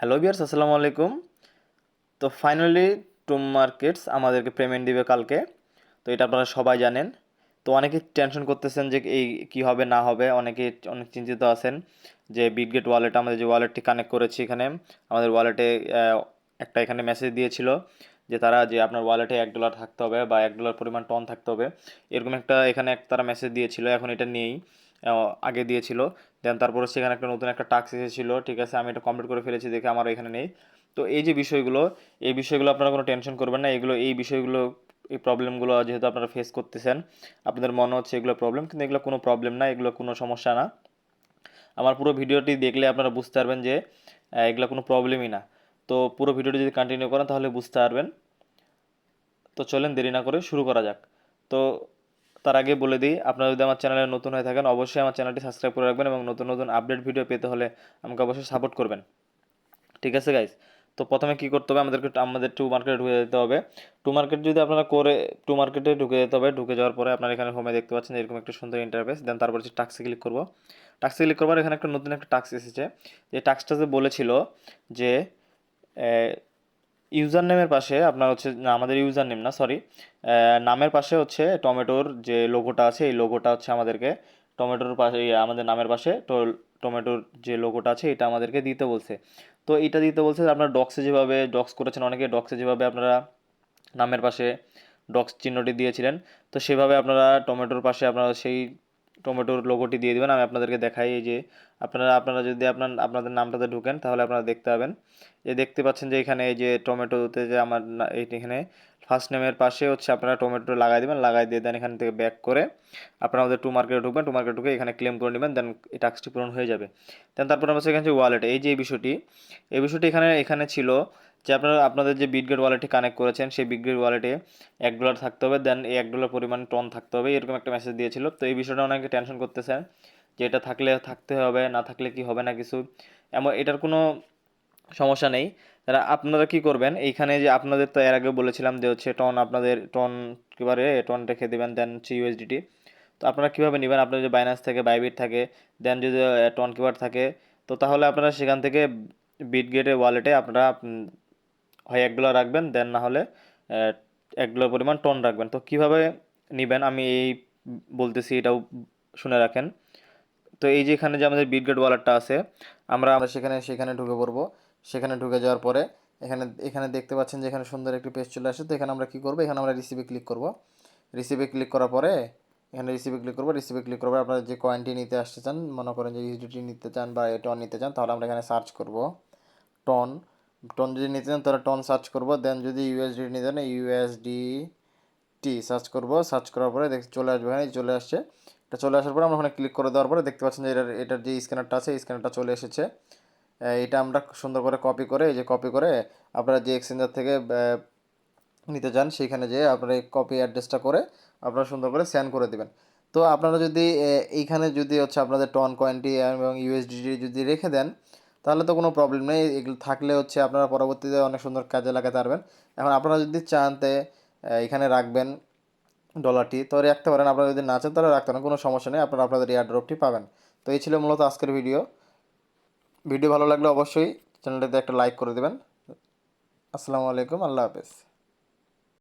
Hello বিয়ার্স আসসালামু আলাইকুম। তো ফাইনালি টুম মার্কেটস আমাদেরকে পেমেন্ট দিবে কালকে। তো এটা আপনারা সবাই জানেন। তো অনেকে টেনশন করতেছেন যে এই কি হবে, না হবে। অনেকে অনেক চিন্তিত আছেন যে বিটগেট ওয়ালেট আমাদের যে ওয়ালেটটি কানেক্ট করেছি এখানে, আমাদের ওয়ালেটে একটা এখানে মেসেজ দিয়েছিল যে তারা যে আপনার ওয়ালেটে এক ডলার থাকতে হবে বা এক ডলার পরিমাণ টন থাকতে হবে। এরকম একটা এখানে এক তারা মেসেজ দিয়েছিল, এখন এটা নিয়েই আগে দিয়েছিল। দেন তারপরে সেখানে একটা নতুন একটা টাস্ক এসেছিল, ঠিক আছে? আমি এটা কমপ্লিট করে ফেলেছি, দেখে আমার এখানে নেই। তো এই যে বিষয়গুলো, এই বিষয়গুলো আপনারা কোনো টেনশন করবেন না। এগুলো, এই বিষয়গুলো, এই প্রবলেমগুলো যেহেতু আপনারা ফেস করতেছেন, আপনাদের মনে হচ্ছে এগুলো প্রবলেম কিন্তু এগুলো কোনো প্রবলেম না, এগুলো কোনো সমস্যা না। আমার পুরো ভিডিওটি দেখলে আপনারা বুঝতে পারবেন যে এগুলো কোনো প্রবলেমই না। তো পুরো ভিডিওটি যদি কন্টিনিউ করেন, তাহলে বুঝতে পারবেন। তো চলেন দেরি না করে শুরু করা যাক। তো তার আগে বলে দিই, আপনারা যদি আমার চ্যানেলে নতুন হয়ে থাকেন, অবশ্যই আমার চ্যানেলটি সাবস্ক্রাইব করে রাখবেন এবং নতুন নতুন আপডেট ভিডিও পেতে হলে আমাকে অবশ্যই সাপোর্ট করবেন। ঠিক আছে গাইজ তো প্রথমে কী করতে হবে? আমাদেরকে, আমাদের টু মার্কেটে ঢুকে যেতে হবে। টু মার্কেট যদি আপনারা করে টু মার্কেটে ঢুকে যেতে হবে, ঢুকে যাওয়ার পরে আপনারা এখানে হোমে দেখতে পাচ্ছেন এরকম একটা সুন্দর ইন্টারফেস দেন তারপর হচ্ছে টাক্সে ক্লিক করব। টাক্সে ক্লিক করবার এখানে একটা নতুন একটা টাক্স এসেছে। যে টাক্সটা যে বলেছিল যে ইউজার নেমের পাশে, আপনার হচ্ছে আমাদের ইউজার নেম না সরি নামের পাশে হচ্ছে টমেটোর যে লোগোটা আছে, এই লোগোটা হচ্ছে আমাদেরকে টমেটোর পাশে আমাদের নামের পাশে টমেটোর যে লোগোটা আছে, এটা আমাদেরকে দিতে বলছে। তো এটা দিতে বলছে আপনার ডক্সে যেভাবে ডক্স করেছেন, অনেকে ডক্সে যেভাবে আপনারা নামের পাশে ডক্স চিহ্নটি দিয়েছিলেন, তো সেভাবে আপনারা টমেটোর পাশে আপনারা সেই টমেটোর লোগোটি দিয়ে দেবেন। আমি আপনাদেরকে দেখাই এই যে, আপনারা আপনারা যদি আপনার, আপনাদের নামটাতে ঢুকেন, তাহলে আপনারা দেখতে পাবেন। যে দেখতে পাচ্ছেন যে এখানে এই যে টমেটোতে যে আমার এখানে ফার্স্ট নেমের পাশে হচ্ছে আপনারা টমেটো লাগাই দেবেন, লাগাই দিয়ে দেন এখান থেকে ব্যাক করে। আপনারা আমাদের টু মার্কেটে ঢুকবেন টু মার্কেটে ঢুকে এখানে ক্লেম করে নেবেন দেন এই টাস্কটি পূরণ হয়ে যাবে। দেন তারপর আমার সেখানে যে ওয়ালেট এই যে এই বিষয়টি এই বিষয়টি এখানে এখানে ছিল যে আপনারা, আপনাদের যে বিটগেট ওয়ালেটে কানেক্ট করেছেন, সেই বিটগেট ওয়ালেটে এক ডলার থাকতে হবে দেন এক ডলার পরিমাণ টন থাকতে হবে, এরকম একটা মেসেজ দিয়েছিল। তো এই বিষয়টা অনেকে টেনশন করতেছেন যে এটা থাকলে থাকতে হবে, না থাকলে কি হবে না কিছু। এমন, এটার কোনো সমস্যা নেই। তারা, আপনারা কি করবেন, এইখানে যে আপনাদের তো এর আগে বলেছিলাম যে হচ্ছে টন আপনাদের টন একেবারে টন রেখে দেবেন দেন হচ্ছে ইউএসডিটি তো আপনারা কীভাবে নেবেন? আপনার যদি বাইন্যান্স থাকে বাইবিট থাকে দেন যদি টন কিবার থাকে, তো তাহলে আপনারা সেখান থেকে বিট গেটের ওয়ালেটে আপনারা হয় এক রাখবেন, দেন না হলে এক পরিমাণ টন রাখবেন। তো কীভাবে নেবেন? আমি এই বলতেছি, এটাও শুনে রাখেন। তো এই যে এখানে যে আমাদের বিটগেট ওয়ালেটটা আছে, আমরা আমরা সেখানে সেখানে ঢুকে পড়ব। সেখানে ঢুকে যাওয়ার পরে, এখানে এখানে দেখতে পাচ্ছেন যে এখানে সুন্দর একটি পেজ চলে আসে। তো এখানে আমরা কী করব? এখানে আমরা রিসিভে ক্লিক করব। রিসিভে ক্লিক করার পরে, এখানে রিসিভে ক্লিক করব। রিসিভে ক্লিক করব আপনারা যে কয়েনটি নিতে আসতে চান, মনে করেন যে ইউজিটি নিতে চান বা টন নিতে চান, তাহলে আমরা এখানে সার্চ করব। টন টন যদি নিতে চান, তাহলে টন সার্চ করব। দেন যদি ইউএসডি নিতে চান ইউএসডি টি সার্চ করব। সার্চ করার পরে দেখ চলে আসবে এখানে, চলে আসছে। এটা চলে আসার পরে আমরা ওখানে ক্লিক করে দেওয়ার পরে দেখতে পাচ্ছেন যে এটার এটার যে স্ক্যানারটা আছে স্ক্যানারটা চলে এসেছে। এটা আমরা সুন্দর করে কপি করে, এই যে কপি করে আপনারা যে এক্সচেঞ্জার থেকে নিতে চান, সেইখানে যে আপনারা এই কপি অ্যাড্রেসটা করে আপনারা সুন্দর করে স্যান করে দেবেন। তো আপনারা যদি এইখানে যদি হচ্ছে আপনাদের টন কয়েনটি এবং ইউএসডিটি যদি রেখে দেন তাহলে তো কোনো প্রবলেম নেই। এগুলো থাকলে হচ্ছে আপনারা পরবর্তীতে অনেক সুন্দর কাজে লাগাতে পারবেন। এখন আপনারা যদি চানতে এখানে রাখবেন ডলারটি তো রাখতে পারেন। আপনারা যদি না চান তাহলে রাখতে পারেন, কোনো সমস্যা নেই। আপনারা আপনাদের এয়ার ড্রপটি পাবেন। তো এই ছিল মূলত আজকের ভিডিও ভিডিও ভালো লাগলে অবশ্যই চ্যানেলটিতে একটা লাইক করে দেবেন। আসসালামু আলাইকুম। আল্লাহ হাফেজ।